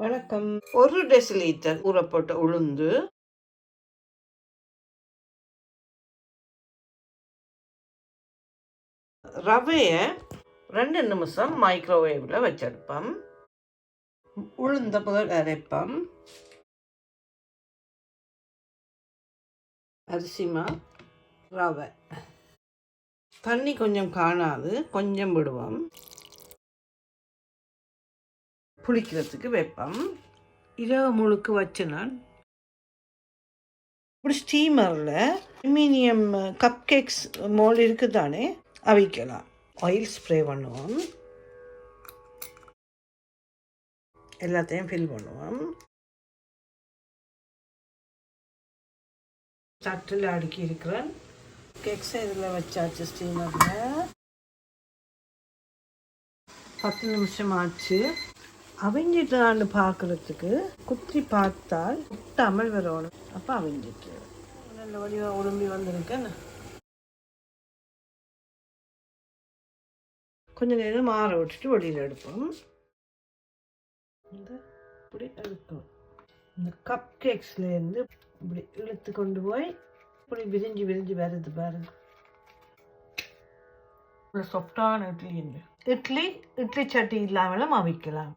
வணக்கம். ஒரு டெசிலீட்டர் ஊறப்பட்ட உளுந்து. ரவையை ரெண்டு நிமிஷம் மைக்ரோவேவில் வச்செடுப்போம். உளுந்த முதல் அரைப்போம். அரிசிமா ரவை. தண்ணி கொஞ்சம் காணாது கொஞ்சம் விடுவோம். புளிக்கிறதுக்கு வைப்போம். இரவு முழுக்க வச்சு நான் இப்படி ஸ்டீமரில் அலுமினியம் கப் கேக்ஸ் மோல் இருக்குது தானே அவிக்கலாம். ஆயில் ஸ்ப்ரே பண்ணுவோம். எல்லாத்தையும் ஃபில் பண்ணுவோம். தட்டில் அடுக்கி இருக்கிறேன் கேக்ஸை இதில் வச்சாச்சு ஸ்டீமரில் பத்து நிமிஷம் ஆச்சு அவிஞ்சிட்டான்னு பார்க்குறதுக்கு குத்தி பார்த்தால் குட்டாமல் வரணும். அப்போ அவிஞ்சிட்டு. நல்ல வடிவாக உடம்பி வந்திருக்கேன் கொஞ்ச நேரம் மாற விட்டுட்டு வெளியில் எடுப்போம். இந்த இப்படி எடுப்போம் இந்த கப் கேக்ஸ்லேருந்து இப்படி இழுத்து கொண்டு போய் இப்படி விரிஞ்சு விரிஞ்சு வருது பாருங்க சாஃப்டான இட்லி இட்லி இட்லி சட்டி இல்லாமலும் அவிக்கலாம்.